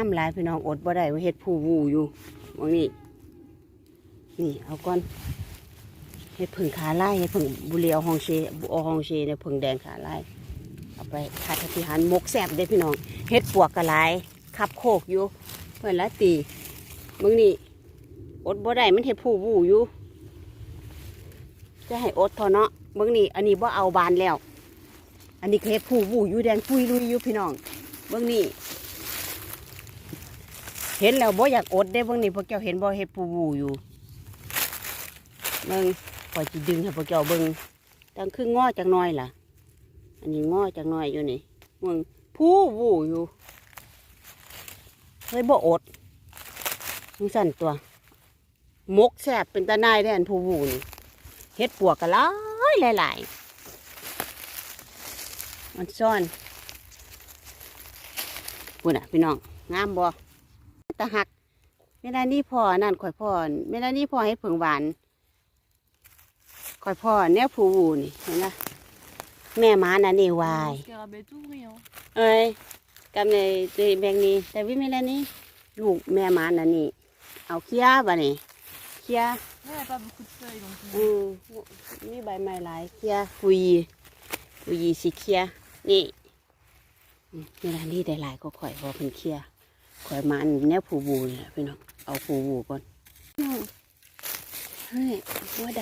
น้ำลายพี่น้องอดบ่ได้เฮ็ดผู้วูอยู่มองนี่นี่เอาก่อนเฮ็ดผึ่งขาไล่เฮ็ดผึ่งบุเรียวฮองเชบุอฮองเชเนี่ยผึ่งแดงขาไล่เอาไปคัดที่หันหมกแซบเด้พี่น้องเฮ็ดปวกกระหลายขับโคกอยู่เพิ่นละตีมึงนี่อดบ่ได้มันเฮ็ดผู้วูอยู่จะให้อดเถอะเนาะมึงนี่อันนี้บ่เอาบานแล้ว อันนี้เฮ็ดผู้วูอยู่แดงปุยลุยอยู่พี่น้องเบิ่งนี่ เห็นแล้วบ่อยากอดได้เบิ่งนี่พวกเจ้าเห็นบ่เฮ็ดปูวูอยู่เบิ่งปล่อยสิดึงให้พวกเจ้าเบิ่งตั้งคืองงอจักน่อยล่ะ อันนี้งอจักน่อยอยู่นี่เบิ่งผู้วูอยู่เฮ้ยบ่อดมึงสั่นตัวมกแซ่บเป็นตาหนายได้อันผู้วูนี่เฮ็ดปวกก็หลายหลายๆมันซ่อนปุ่นน่ะพี่น้องงามบ่ ตะหักเวลานี้พ่อนั่นข่อยพ่อเวลานี้พ่อให้ผึ่งหวานข่อยพ่อแนวผูวูนี่เห็นไหมแม่หมาน่ะนี่วาย Scarabée tout brillant. เอ้ยกำในตัวแบงนี้ แต่วิเมลานี้ลูกแม่หมาน่ะนี่เอาเคี้ยบ่นี่เคี้ย Là, il n'y a pas beaucoup de feuilles donc. อืมมีใบไม้หลายเคี้ยฟุยฟุยสิเคี้ยนี่อืมเวลานี้ได้หลายก็ข่อยพอเป็นเคี้ย ข่อยมันแนวผูบูเนี่ยพี่น้องเอาผูบูก่อนเฮ้ยหัวด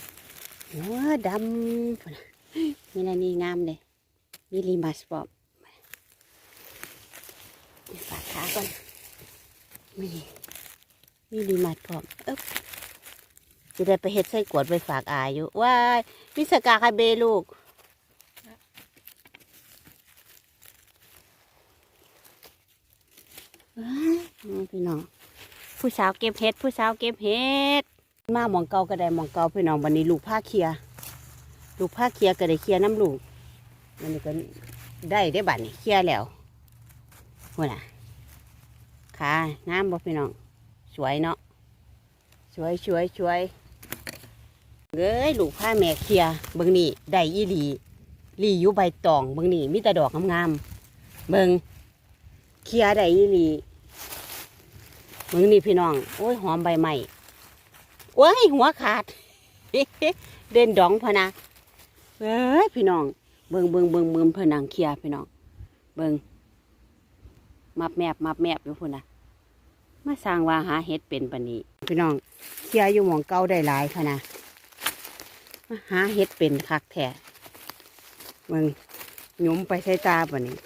ำหัวดำพุ่นน่ะมีนานี่งามเลยมีลิมัสปอบฝากขาก่อนมีมีลิมัสปอบเอ๊บจะได้ไปเฮ็ดไส้กวดไปฝากอาอยู่ว้ายมิสกาคาเบลูก ว้ายอืม พี่น้อง ผู้สาวเก็บเห็ด ผู้สาวเก็บเห็ด มาหมองเกาก็ได้หมองเกาพี่น้องวันนี้ลูกผ้าเคลียลูกผ้าเคลียร์ก็ได้เคลียน้ำลูกวันนี้ก็ได้ได้บัตรนี่เคลียแล้วหัวน่ะขางามบ่พี่น้อง สวยเนาะสวยสวยสวยเอ้ยลูกผ้าแม่เคลียเบิ่งนี่ได้อีหลีลีอยู่ใบตองเบิ่งนี่มีแต่ดอกงามๆเบิ่ง เคลียได้อีหลีมึงนี่พี่น้อง โอ้ยหอมใบใหม่โอ้ยหัวขาด เด่นดองพะนะเอ้ยพี่น้อง เบิงเบิงเบิงเบิงเพนนังเคลียพี่น้อง เบิงมับแมบมับแมบอยู่พุ่นนะมาสร้างว่าหาเห็ดเป็นปานี้ พี่น้องเคลียอยู่หมองเก่าได้หลายพะนะมาหาเห็ดเป็นคักแท้เบิงหยุมไปใส่ตาปานี้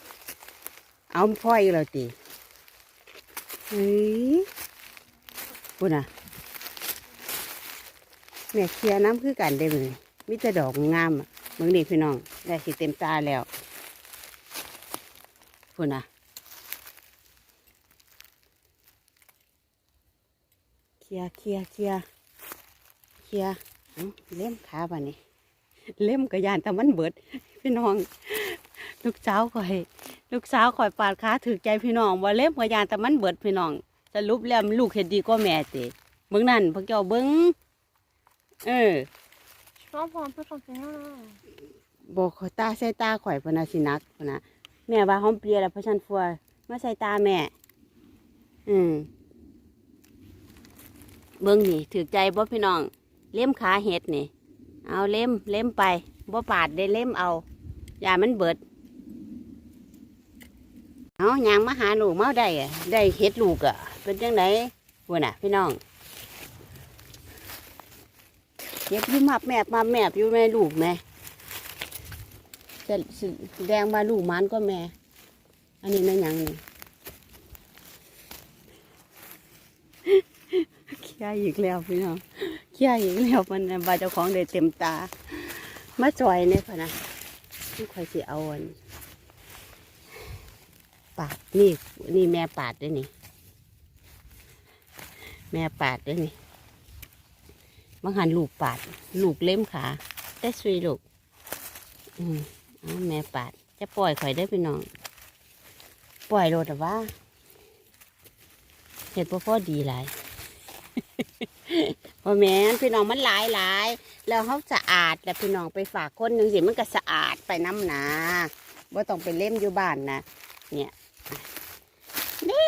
เอาพ่อยเราตีเฮ้ยปุ่นอะแม่เคลียน้ำคือกันได้เลยมิต่ดอกงามอะเมืองนี้พี่น้องได้สิเต็มตาแล้วปุ่นอะเคลียร์เคลียร์เคลียร์เคลียร์เล่มขาบ่านี้เล่มกระยานแต่มันเบิด พี่น้อง ลูกสาวข่อย ลูกสาวข่อยปาดขาถือใจพี่น้องว่าเล็บกระยานแต่มันเบิดพี่น้องสรุปแล้วลูกเห็นดีก็แม่ติเบิ่งนั่นพวกเจ้าเบิ่งเออ Je peux en prendre un peu champignon là. บอกขอยตาใส่ตาข่อยพะนาสินักพะนะแม่ว่าหอมเปรียแล้วเพราะฉันฟัวมาใส่ตาแม่ อืมเบิ่งนี่ถือใจบ่พี่น้อง เล่มขาเห็ดนี่ เอาเล่มเล่มไปบ่ปาดได้เล่มเอา อย่ามันเบิด เอายางมาหาลูกมาได้อะได้เห็ดลูกอะเป็นจังไดวะน่ะ พี่น้องเก็บยุ่มับแมบมาแมบอยู่แม่ลูกแม่จะแดงว่าลูกมันก็แม่ อันนี้แม่ยังนี่เคี้ยอีกแล้วพี่น้องเคี้ยอีกแล้วมันน่ะว่าเจ้าของได้เต็มตา มาจอยเนี่ยพะนะไม่ค่อยสิเอาอัน ปาดนี่นี่แม่ปาดด้วยนี่ แม่ปาดด้วยนี่บางหันลูกปาด ลูกเล่มขาได้สุยลูกอืมเอาแม่ปาด จะปล่อยข่อยได้พี่น้อง ปล่อยโลดแต่ว่าเห็ดพ่อพอดีหลายพอแม่พี่น้องมันหลายหลายแล้วเขาสะอาดแล้วพี่น้องไปฝากคนหนึ่งสิมันก็สะอาดไปน้ำหนาว่าต้องไปเล่มอยู่บ้านนะเนี่ย เล่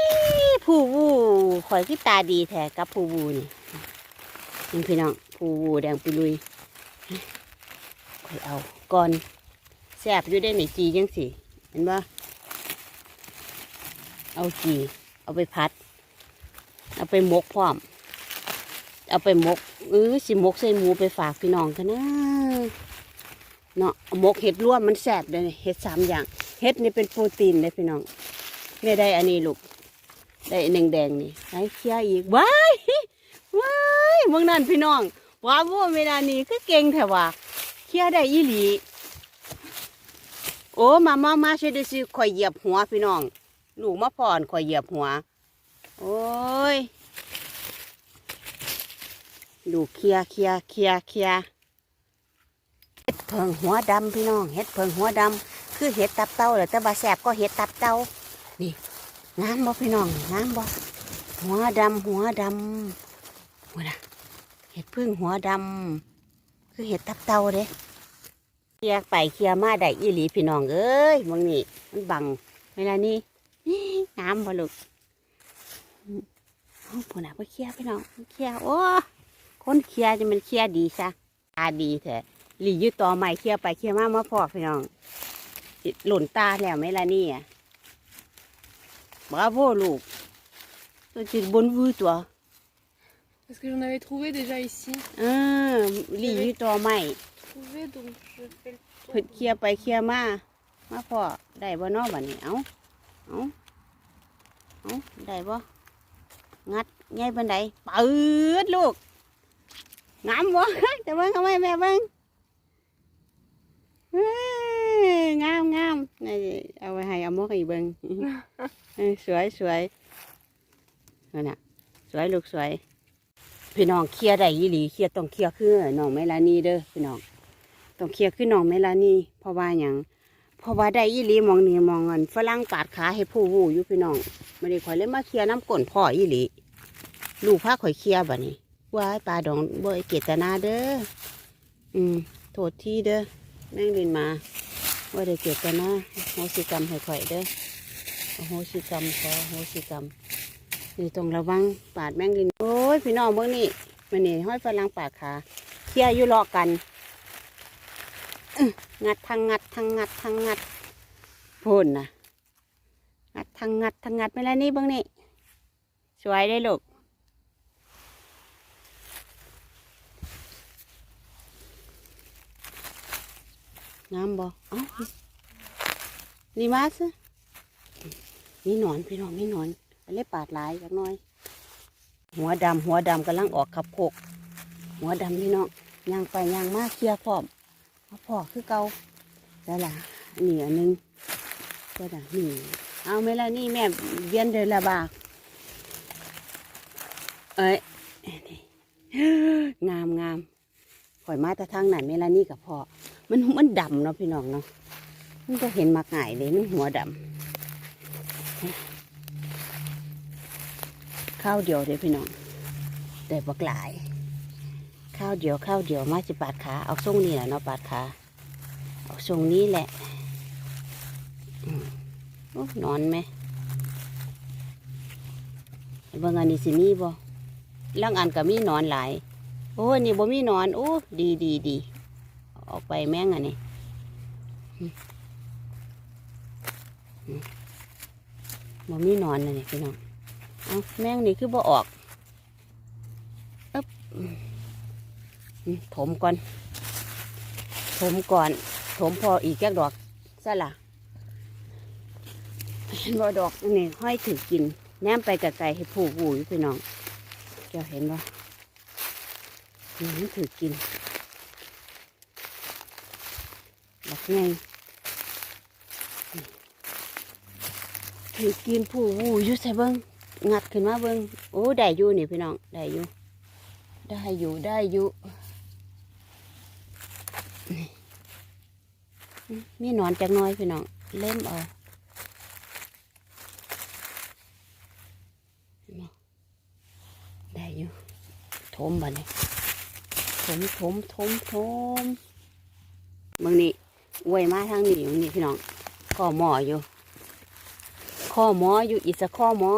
ผู้วูข่อยคือตาดีแท้กับผู้วูนี่นี่พี่น้องผู้วูแดงปุลุยข่อยเอาก่อนแซบอยู่ได้ในจีจังสิเห็นบ่เอาจีเอาไปพัด เอาไปมกพร้อม เอาไปมกเออสิมกใส่หมูไปฝากพี่น้องกันนะเนาะมกเห็ดร่วมมันแซบเลยเห็ดสามอย่างเห็ดนี่เป็นโปรตีนเลยพี่น้อง ไม่ได้อันนี้ลูก ได้แดงแดงนี่ไอ้เคียอีกว้ายว้ายเมืองนั่นพี่น้องว้าวเวลานี้คือเก่งแถว่าเคียได้อีหลี โอ้มามามาช่วยดูสิข่อยเหยียบหัวพี่น้องลูกมาพอนข่อยเหยียบหัว โอ้ยดูเคียเคียเคียเคียเห็ดเพิงหัวดำพี่น้อง เห็ดเพิงหัวดำคือเห็ดตับเต้าหรือแต่บาแสบก็เห็ดตับเต้า นี่งามบ่พี่น้องงามบ่หัวดำหัวดำหัวนะเห็ดพึ่งหัวดำคือเห็ดตับเต้าเด้เคลียไปเคลียมาได้อีหลีพี่น้องเอ้ยมึงนี่มันบังเวลานี้งามบ่ลูกเอาผู้น่ะไปเคลียพี่น้องเคลียโอ้คนเคลียจะมันเคลียดีซะตาดีแท้หลีอยืดต่อใหม่เคลียไปเคลียมามาพอพี่น้องหล่นตาแล้วไหมล่ะนี่อะ บราโวลูกตัวจิตบนวือตัว Parce que j'en avais trouvé déjà ici. เออหลีอยืดต่อใหม่ Trouvé donc je fais le เพิ่น tour. เคลียร์ไปเคลียร์มา มาพอได้บ่เนอบัดนี้ เอาเอาเอาได้บ่ งัดไงบันไดปืดลูกงามบ่ จะเบิ่งเอาไหมแม่เบิ่งเอ้ย งามงามนี่เอาไว้ให้เอาหมกอีเบิงสวยสวยนั่นน่ะ สวยลูกสวย พี่น้องเคลียร์ได้ยี่หลีเคลียร์ต้องเคลียร์คือน้องเมลานีเด้อพี่น้องต้องเคลียร์คือน้องเมลานีเพราะว่าหยังเพราะว่าได้ยี่หลีมองนี่มองเงินฝรั่งปาดขาให้ผู้วูอยู่พี่น้องไม่ได้ข่อยเลยมาเคลียร์น้ำก้นพ่อยี่หลีลูกพาข่อยเคลียร์บัดนี้ว่าปลาดองบ่เกตนาเด้ออืมโทษที่เด้อแม่งลินมา ว่าได้เกิดกันนะโหสิกรรมให้ข่อยเด้อโหสิกรรมขอโหสิกรรมนี่ต้องระวังปาดแมงลินโอ้ยพี่น้องเบิ่งนี่มันนี่ห้อยฝรั่งปาดขาเคลียร์อยู่รอกันงัดทางงัดทางงัดทางงัดพูนนะงัดทางงัดทางงัดไม่แล้วนี่เบิ่งนี่สวยได้ลูก งามบ่เอ้านี่มาซะมีหนอนพี่น้องมีหนอนอะไรปาดหลายจักหน่อย หัวดำหัวดำกำลังออกขับโคกหัวดำพี่น้องยางไปยางมาเคลียร์พร้อมเอาพอคือเกาแล้วล่ะนี่อันหนึงก็ได้นี่เอาไหมล่ะนี่แม่เวียนเดินละบากเอ้ยนี่ งามงาม ข่อยมาแต่ทางนั้นเมลานี่กับพ่อมันมันดำเนาะพี่น้องเนาะมันก็เห็นมาง่ายเลยมันหัวดำข้าวเดียวเด้พี่น้องได้บักหลาย ข้าวเดียวข้าวเดียวมาจะปาดขาเอาทรงนี้แหละเนาะปาดขาเอาทรงนี้แหละอนอนไหมเบิ่งอันนี้สิมีบ่ล่างอันก็มีนอนหลาย โอ้นี่บ่มีนอนโอ้ดีดีดีออกไปแม่งอันนี้อืมอืมบ่มีนอนเลยนี่พี่น้องเอาแม่งนี่คือบ่ออกอึ๊บถมก่อน ถมก่อน ถมพออีกแก้ดอกซะละเห็นบ่ดอกนี่ห้อยถือกิน แนมไปกับไกลๆให้ผู้หูอยู่พี่น้องเจ้าเห็นบ่ นี่มันถือกินบักไงถือกินผู้วูอยู่ใส่เบิ้งงัดขึ้นมาเบิ้งโอ้ได้อยู่นี่พี่น้องได้อยู่ได้อยู่ได้อยู่นี่อืมมีหนอนจักน้อยพี่น้องเล่มเอาได้อยู่ทมบ่เนี่ย มถมถมถมบางนี้อวยมาทางนี้อยู่นี่พี่น้องข้อหมออยู่ ข้อหมออยู่อีสข้อหมอ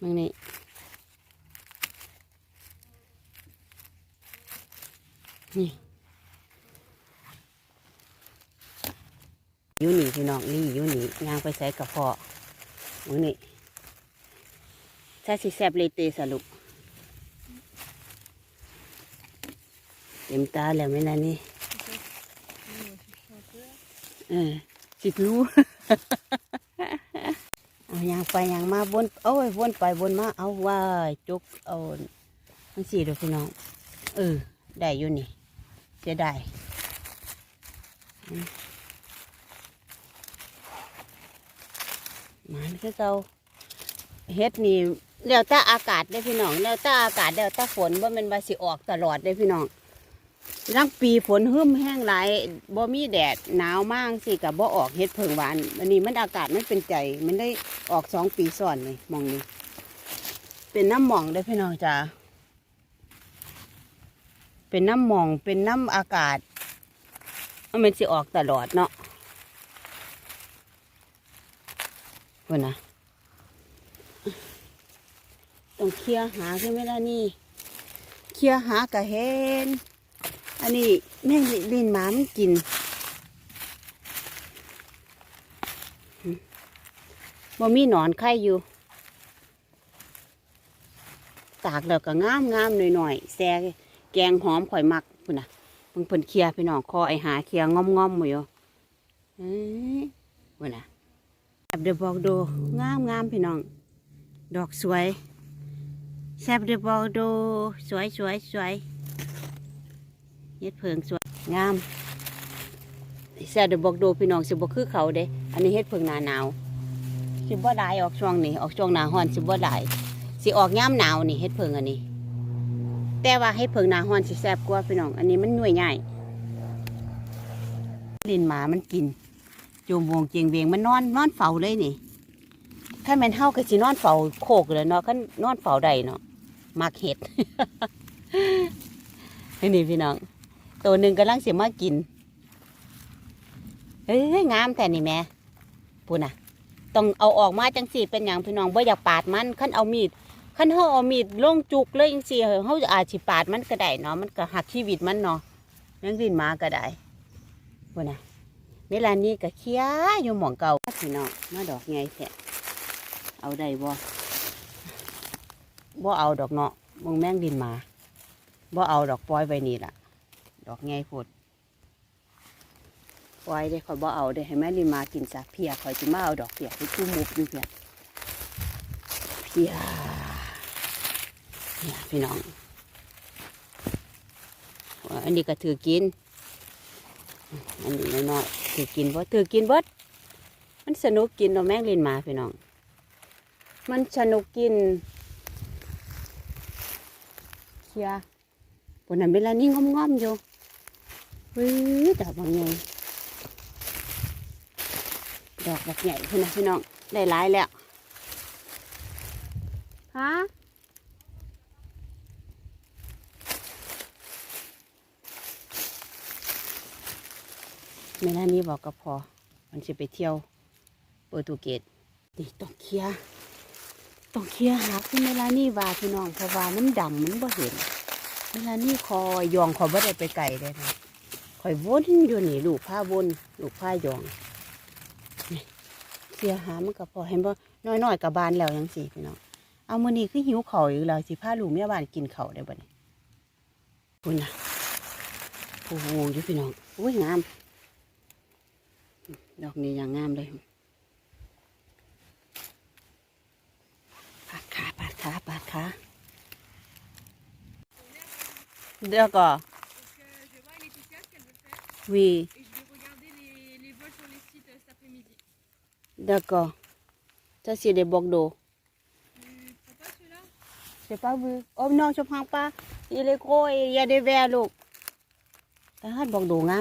มึงนี้นี่ยูนี่พี่น้องนี่ยูนี่ยางไปใส่กระเพาะมึงนี่ ใส่สิแซบเลยเตสรุปเต็มตาแล้วไหมนะนี่เออสิรู้เอายางไปยางมาบนโอ้ยวนไปวนมาเอาว่าจุกเอาทั้งสี่ดูพี่น้องเออได้อยู่นี่เสียดายอืมมันคือเก่าเฮ็ดนี่ แล้วแต่อากาศได้พี่น้องแล้วแต่อากาศแล้วแต่ฝนว่ามันบาสิออกตลอดได้พี่น้องรังปีฝนหึ่มแห้งหลายบ่มีแดดหนาวมากสิกับบ่ออกเฮ็ดเพิงหวานอันนี้มันอากาศมันเป็นใจ มันได้ออกสองปีซ้อนเลยมองนี้เป็นน้ำหมองได้พี่น้องจ้าเป็นน้ำหมองเป็นน้ำอากาศมันเป็นสิออกตลอดเนาะว่านะ ต้องเคลียหาใช่ไหมล่ะนี่ เคลียหากระเห็นอันนี้แม่ลินหมามันกินบ่มีหนอนไข่อยู่ ตากแล้วก็งามงามหน่อยหน่อยๆแซ่แกงหอมข่อยมักพุ่นน่ะเพิ่งเพิ่นเคลียพี่น้องคอไอหาเคลียงอมงอมๆหมดอยู่เอ้ยพุ่นน่ะแซ่บเดือบอกดูงามงามพี่น้อง ดอกสวย แซบดือบอกดูสวยสวยสวยเฮ็ดเพิงสวยงามแซ่เดบอกดูพี่น้องสิบ่คือเขาเด้อันนี้เฮ็ดเพิงหนาหนาวสิบ่ได้ออกช่วงนี้ออกช่วงหนาร้อนสิบ่ได้สิออกยามหนาวนี่เฮ็ดเพิงอันนี้ แต่ว่าเฮ็ดเพิงหนาร้อนสิแซบกว่าพี่น้องอันนี้มันหน่วยใหญ่ลินหมามันกินจูมวงเจียงเวียงมันนอนนอนเฝ้าเลยนี่ถ้าแม่นเฮาก็สินอนเฝ้าโคกเลยเนาะคันนอนเฝ้าไดเนาะ มักเห็ดนี่พี่น้อง ตัวหนึ่งกำลังเสียมากิน เฮ้ยงามแต่นี่แม่พูน่ะ ต้องเอาออกมาจังสี่เป็นอย่างพี่น้องบ่อยากปาดมันขั้นเอามีดขั้นเขาเอามีดลงจุกเลยจังสี่เขาอาจสิปาดมันก็ได้เนาะมันก็หักชีวิตมันเนาะยังดินมาก็ได้พูน่ะเวลานี้ก็เคี้ยอยู่หมองเก่าพี่น้องมาดอกไงแท้เอาได้บ่ บ่เอาดอกเนาะมึงแม่งดินมาบ่เอาดอกปล่อยไว้นี่ล่ะ ดอกไงโพดปล่อยได้ข่อยบ่เอาได้ให้แม่ลินมากินซะเพียข่อยสิมาเอาดอกเพียไปจุ่มมุกอยู่เพียเพียเนี่ยพี่น้องอันนี้ก็ถือกิน อันนี้น้อยๆถือกินบ่ถือกินเบิดมันสนุกกินเราแม่งลินมาพี่น้อง มันสนุกกิน เพียปุ่นนั้นเวลานี้งอมงอมๆอยู่เฮ้ยดอกบางใหญ่ดอกแบบใหญ่พี่นะพี่น้องได้หลายแล้วฮะเวลานี้บอกกับพอมันจะไปเที่ยวโปรตุเกสนี่ต้องเคลียร์ ต้องเคลียร์หาขึ้นเวลานี้ว่าพี่น้องเพราะว่ามันดำมันบ่เห็น เวลานี่คอยยองคอยบ่ได้ไปไกลเลยนะคอยวนอยู่นี่ลูกผ้าวนลูกผ้ายองนี่เสียหามันก็พอเห็นบ่น้อยๆกับบานแล้วยังสิพี่น้องเอามื้อนี้คือหิวข้าอยู่แล้วสิพาลูกเมียบ้านกินเข้าได้บ่นี่คุณนะโอ้โหอยู่พี่น้องอุ้ยงาม ดอกนี้อย่างงามเลย ce qu'elle veut faire Oui, et je vais regarder les, les vols sur les sites euh, cet après-midi. d'accord. Ça, c'est des Bordeaux. Tu prends pas ceux-là J'ai pas vu. Oh non, je prends pas. Il est gros et il y a des verres, look. แต่ฮัดบอกดูงา